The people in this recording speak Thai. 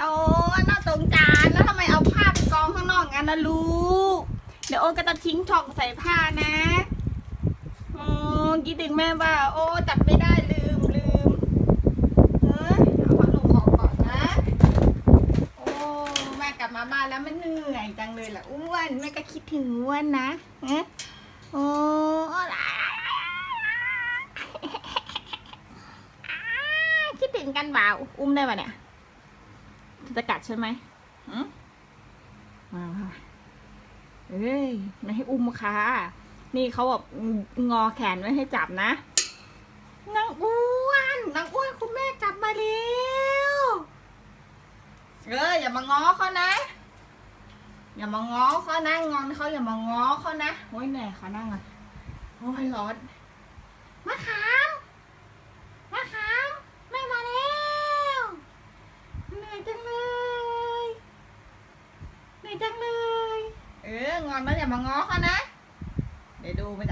โอ้น่าสงสารแล้วทำไมเอาผ้าไปกองข้างนอกงั้นนะลูก เดี๋ยวโอนก็จะทิ้งช่องใส่ผ้านะโอ้คิดถึงแม่ว่า โอ้จับไม่ได้ลืมลืมเฮ้ยเอาพัดลมออกก่อนนะ โอ้แม่กลับมาบ้านแล้วมันเหนื่อยจังเลยล่ะอ้วนแม่ก็คิดถึงอ้วนนะฮะโอ้คิดถึงกันเปล่าอุ้มได้ปะเนี่ย จะกัดใช่ไหมหืมมาค่ะเอ้ยไม่ให้อุ้มค่ะ นี่เขาแบบงอแขนไว้ให้จับนะนางอ้วนนางอ้วนคุณแม่จับมาเร็วเอออย่ามาง้อเขานะ อย่ามาง้อเขานะงอนเขาอย่ามาง้อเขานะโอ้ยเหนื่อยค่ะนั่งอะโอ้ยร้อนมะขามมะขามแม่มาแล้วเหนื่อยจังเลยเหนื่อย จังเลย เอองอนแล้วอย่ามาง้อเขานะ เดี๋ยวดูมันจะ